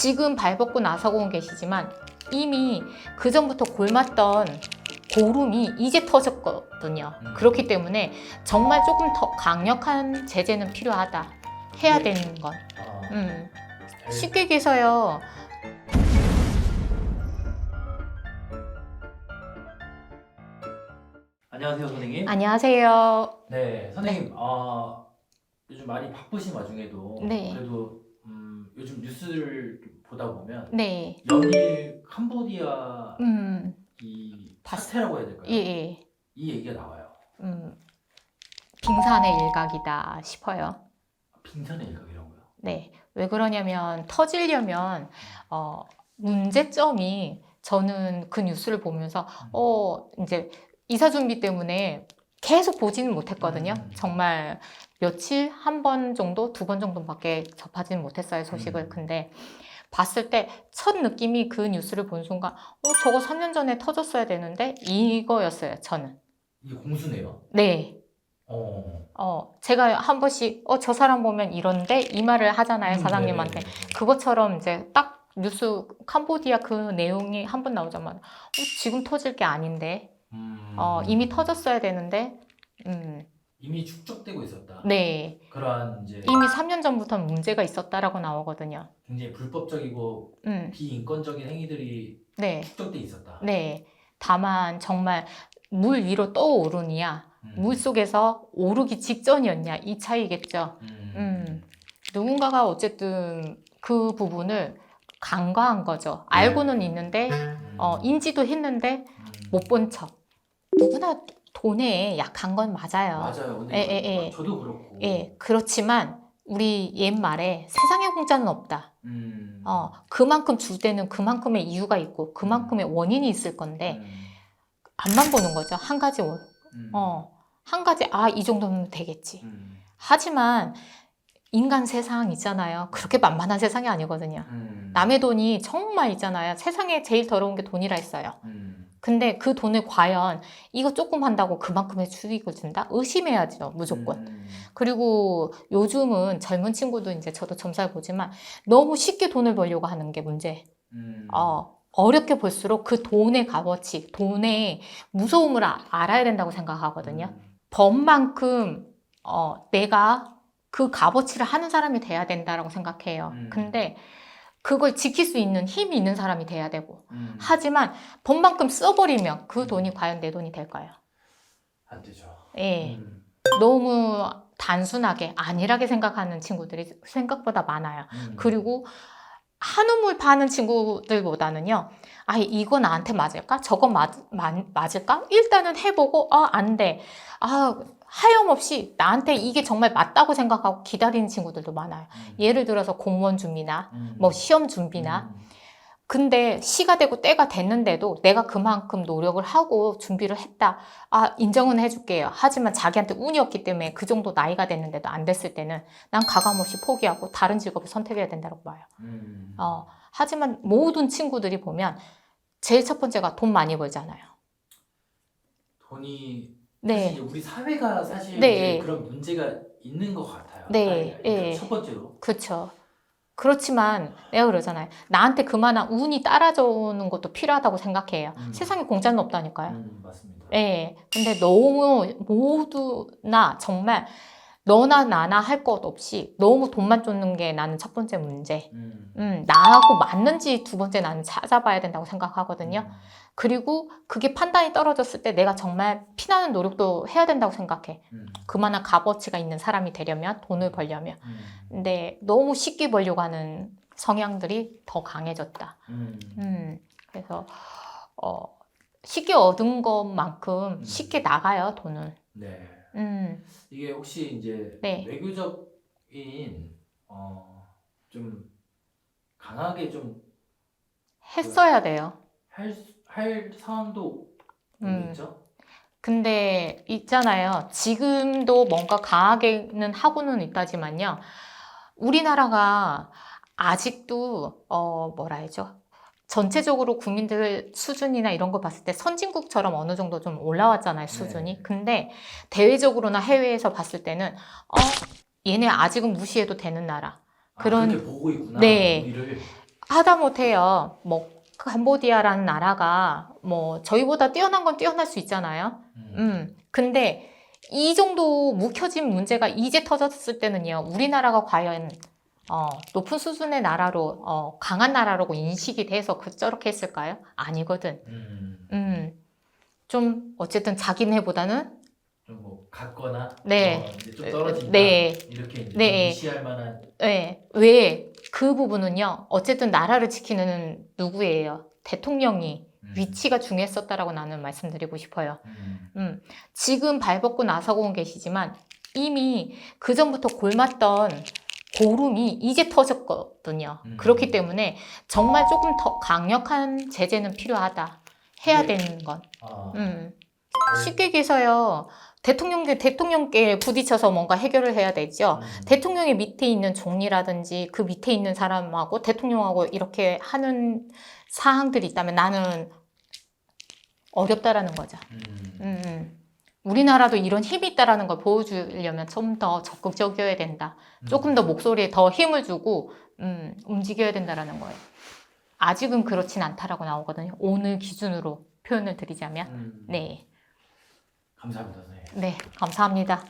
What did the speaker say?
지금 발벗고 나서고 계시지만 이미 그 전부터 골맞던 고름이 이제 터졌거든요. 음. 그렇기 때문에 정말 조금 더 강력한 제재는 필요하다. 해야 네. 되는 건. 아, 음. 잘- 쉽게 얘기해서요. 안녕하세요 선생님. 안녕하세요. 네 선생님 아 요즘 많이 바쁘신 와중에도 네. 그래도 음, 요즘 뉴스를 보다 보면 네. 연일 캄보디아 음. 이 봤- 사태라고 해야 될까요? 예, 예. 이 얘기가 나와요. 음. 빙산의 일각이다 싶어요. 빙산의 일각이라고요. 네. 왜 그러냐면 터지려면 어, 문제점이 저는 그 뉴스를 보면서 어 이제 이사 준비 때문에 계속 보지는 못했거든요. 음. 정말 며칠 한 번 정도, 두 번 정도밖에 접하지는 못했어요 소식을. 음. 근데 봤을 때 첫 느낌이 그 뉴스를 본 순간 어 저거 3년 전에 터졌어야 되는데 이거였어요. 저는. 이게 공수네요. 네. 어. 어 제가 한 번씩 어 저 사람 보면 이런데 이 말을 하잖아요 음, 사장님한테. 네, 네, 네. 그것처럼 이제 딱 뉴스 캄보디아 그 내용이 한 번 나오자마자 어, 지금 터질 게 아닌데 음, 어, 이미 터졌어야 되는데 음, 이미 축적되고 있었다. 네 그러한 이제 이미 3년 전부터 문제가 있었다라고 나오거든요. 굉장히 불법적이고 음, 비인권적인 행위들이 네, 축적돼 있었다. 네. 다만 정말 물 위로 떠오르냐, 음. 물 속에서 오르기 직전이었냐 이 차이겠죠. 음. 음, 누군가가 어쨌든 그 부분을 간과한 거죠. 알고는 있는데 음. 어, 인지도 했는데 음. 못본 척. 누구나 돈에 약한 건 맞아요. 맞아요. 근데 예, 예, 예. 저도 그렇고. 예, 그렇지만 우리 옛말에 세상에 공짜는 없다. 음. 어, 그만큼 줄 때는 그만큼의 이유가 있고 그만큼의 원인이 있을 건데 음. 앞만 보는 거죠. 한 가지 원. 음. 어, 한 가지 아, 이 정도면 되겠지. 음. 하지만 인간 세상 있잖아요. 그렇게 만만한 세상이 아니거든요. 음. 남의 돈이 정말 있잖아요. 세상에 제일 더러운 게 돈이라 했어요. 음. 근데 그 돈을 과연 이거 조금 한다고 그만큼의 수익을 준다? 의심해야죠, 무조건. 음. 그리고 요즘은 젊은 친구도 이제 저도 점사해 보지만 너무 쉽게 돈을 벌려고 하는 게 문제. 음. 어, 어렵게 볼수록 그 돈의 값어치, 돈의 무서움을 아- 알아야 된다고 생각하거든요. 음. 번 만큼 어, 내가 그 값어치를 하는 사람이 돼야 된다라고 생각해요. 음. 근데 그걸 지킬 수 있는 힘이 있는 사람이 돼야 되고. 음. 하지만 번만큼 써버리면 그 돈이 과연 내 돈이 될까요? 안 되죠. 예. 음. 너무 단순하게 안일하게 생각하는 친구들이 생각보다 많아요. 음. 그리고 한우물 파는 친구들보다는요. 아, 이거 나한테 맞을까? 저거 맞, 맞, 맞을까? 일단은 해보고, 아, 안 돼. 아, 하염없이 나한테 이게 정말 맞다고 생각하고 기다리는 친구들도 많아요. 음. 예를 들어서 공무원 준비나, 음. 뭐 시험 준비나. 음. 근데 시가 되고 때가 됐는데도 내가 그만큼 노력을 하고 준비를 했다. 아, 인정은 해줄게요. 하지만 자기한테 운이 없기 때문에 그 정도 나이가 됐는데도 안 됐을 때는 난 가감없이 포기하고 다른 직업을 선택해야 된다고 봐요. 음. 어, 하지만 모든 친구들이 보면 제일 첫 번째가 돈 많이 벌잖아요. 돈이 네. 사실 우리 사회가 사실 네. 이제 그런 문제가 있는 것 같아요. 네. 사회에. 예. 첫 번째로. 그렇죠. 그렇지만 내가 그러잖아요. 나한테 그만한 운이 따라주는 것도 필요하다고 생각해요. 음. 세상에 공짜는 없다니까요. 음, 맞습니다. 예. 근데 너무 모두나 정말 너나 나나 할 것 없이 너무 돈만 쫓는 게 나는 첫 번째 문제. 음. 음, 나하고 맞는지 두 번째 나는 찾아봐야 된다고 생각하거든요. 음. 그리고 그게 판단이 떨어졌을 때 내가 정말 피나는 노력도 해야 된다고 생각해. 음. 그만한 값어치가 있는 사람이 되려면, 돈을 벌려면. 음. 근데 너무 쉽게 벌려고 하는 성향들이 더 강해졌다. 음. 음, 그래서, 어, 쉽게 얻은 것만큼 음. 쉽게 나가요, 돈은. 네. 음, 이게 혹시 이제 네. 외교적인 어, 좀 강하게 좀 했어야 돼요. 할, 할 상황도 음. 있죠. 근데 있잖아요. 지금도 뭔가 강하게는 하고는 있다지만요. 우리나라가 아직도 어 뭐라 해죠? 전체적으로 국민들 수준이나 이런 거 봤을 때 선진국처럼 어느 정도 좀 올라왔잖아요, 수준이. 네. 근데 대외적으로나 해외에서 봤을 때는 어 얘네 아직은 무시해도 되는 나라. 아, 그런- 그렇게 보고 있구나. 네. 우리를 하다 못해요. 뭐 캄보디아라는 나라가 뭐 저희보다 뛰어난 건 뛰어날 수 있잖아요. 음. 음. 근데 이 정도 묵혀진 문제가 이제 터졌을 때는요. 우리나라가 과연 어, 높은 수준의 나라로 어, 강한 나라라고 인식이 돼서 그 저렇게 했을까요? 아니거든. 음. 음. 좀 어쨌든 자기네보다는 좀뭐 같거나 네. 어, 이제 좀 떨어지니까 네. 이렇게 이제 네. 무시할 만한 네. 왜? 그 부분은요. 어쨌든 나라를 지키는 누구예요? 대통령이 음. 위치가 중요했었다라고 나는 말씀드리고 싶어요. 음. 지금 발벗고 나서고 계시지만 이미 그 전부터 골맞던 고름이 이제 터졌거든요. 음. 그렇기 때문에 정말 조금 더 강력한 제재는 필요하다. 해야 네. 되는 건. 아, 음. 네. 쉽게 얘기해서요. 대통령께 대통령께 부딪혀서 뭔가 해결을 해야 되죠. 음. 대통령의 밑에 있는 총리라든지 그 밑에 있는 사람하고 대통령하고 이렇게 하는 사항들이 있다면 나는 어렵다라는 거죠. 음. 음, 음. 우리나라도 이런 힘이 있다라는 걸 보여주려면 좀 더 적극적이어야 된다. 조금 더 목소리에 더 힘을 주고 음, 움직여야 된다라는 거예요. 아직은 그렇진 않다라고 나오거든요. 오늘 기준으로 표현을 드리자면. 음. 네. 감사합니다 선생님. 네, 감사합니다.